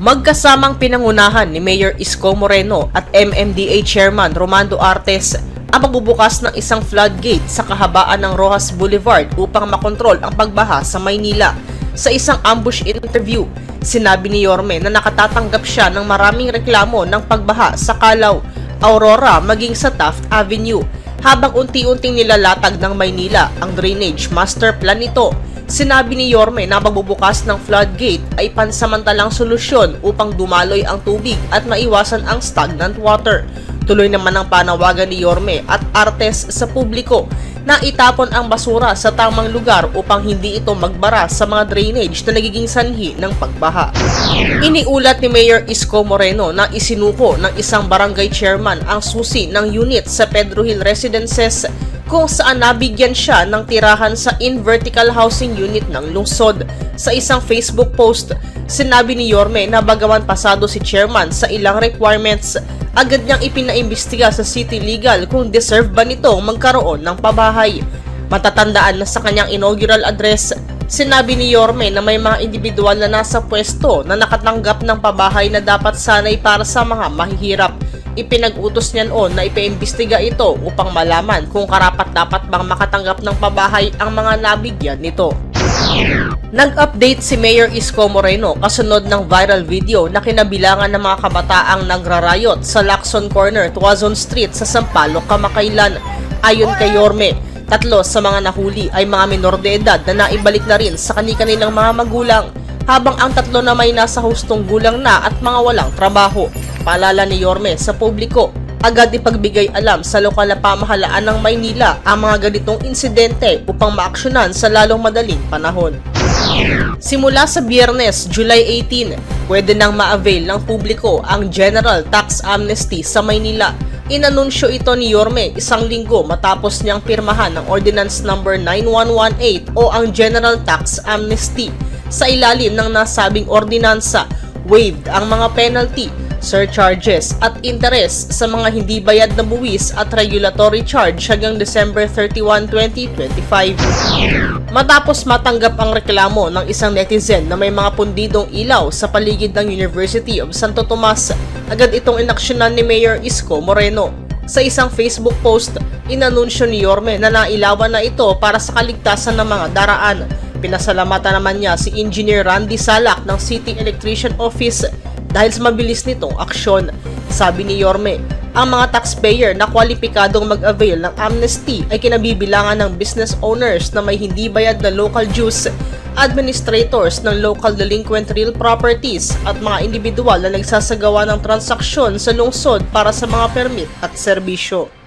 Magkasamang pinangunahan ni Mayor Isko Moreno at MMDA Chairman Romando Artes ang pagbubukas ng isang floodgate sa kahabaan ng Rojas Boulevard upang makontrol ang pagbaha sa Maynila. Sa isang ambush interview, sinabi ni Yorme na nakatatanggap siya ng maraming reklamo ng pagbaha sa Calao, Aurora maging sa Taft Avenue habang unti-unting nilalatag ng Maynila ang drainage master plan nito. Sinabi ni Yorme na pagbubukas ng floodgate ay pansamantalang solusyon upang dumaloy ang tubig at maiwasan ang stagnant water. Tuloy naman ang panawagan ni Yorme at Artes sa publiko na itapon ang basura sa tamang lugar upang hindi ito magbara sa mga drainage na nagiging sanhi ng pagbaha. Iniulat ni Mayor Isko Moreno na isinuko ng isang barangay chairman ang susi ng unit sa Pedro Hill Residences kung saan nabigyan siya ng tirahan sa in-vertical housing unit ng lungsod. Sa isang Facebook post, sinabi ni Yorme na bagaman pasado si chairman sa ilang requirements, agad niyang ipinaimbestiga sa city legal kung deserve ba nito magkaroon ng pabahay. Matatandaan na sa kanyang inaugural address, sinabi ni Yorme na may mga individual na nasa pwesto na nakatanggap ng pabahay na dapat sanay para sa mga mahihirap. Ipinag-utos niyan on na ipaimbestiga ito upang malaman kung karapat dapat bang makatanggap ng pabahay ang mga nabigyan nito. Nag-update si Mayor Isko Moreno kasunod ng viral video na kinabilangan ng mga kabataang nagrarayot sa Lacson Corner, Tuazon Street sa Sampaloc, Kamakailan. Ayon kay Yorme, tatlo sa mga nahuli ay mga minor de edad na naibalik na rin sa kani-kanilang mga magulang habang ang tatlo na may nasa hustong gulang na at mga walang trabaho. Paalala ni Yorme sa publiko, agad ipagbigay alam sa lokal na pamahalaan ng Maynila ang mga ganitong insidente upang maaksyonan sa lalong madaling panahon. Simula sa biyernes, July 18, pwede nang ma-avail ng publiko ang General Tax Amnesty sa Maynila. Inanunsyo ito ni Yorme isang linggo matapos niyang pirmahan ng Ordinance Number 9118 o ang General Tax Amnesty. Sa ilalim ng nasabing ordinansa, waived ang mga penalty, surcharges at interest sa mga hindi bayad na buwis at regulatory charge hanggang December 31, 2025. Matapos matanggap ang reklamo ng isang netizen na may mga pundidong ilaw sa paligid ng University of Santo Tomas, agad itong inaksyonan ni Mayor Isko Moreno. Sa isang Facebook post, inanunsyo ni Yorme na nailawan na ito para sa kaligtasan ng mga daraan. Pinasalamatan naman niya si Engineer Randy Salak ng City Electrician Office dahil sa mabilis nitong aksyon. Sabi ni Yorme, ang mga taxpayer na kwalipikadong mag-avail ng amnesty ay kinabibilangan ng business owners na may hindi bayad na local dues, administrators ng local delinquent real properties at mga individual na nagsasagawa ng transaksyon sa lungsod para sa mga permit at serbisyo.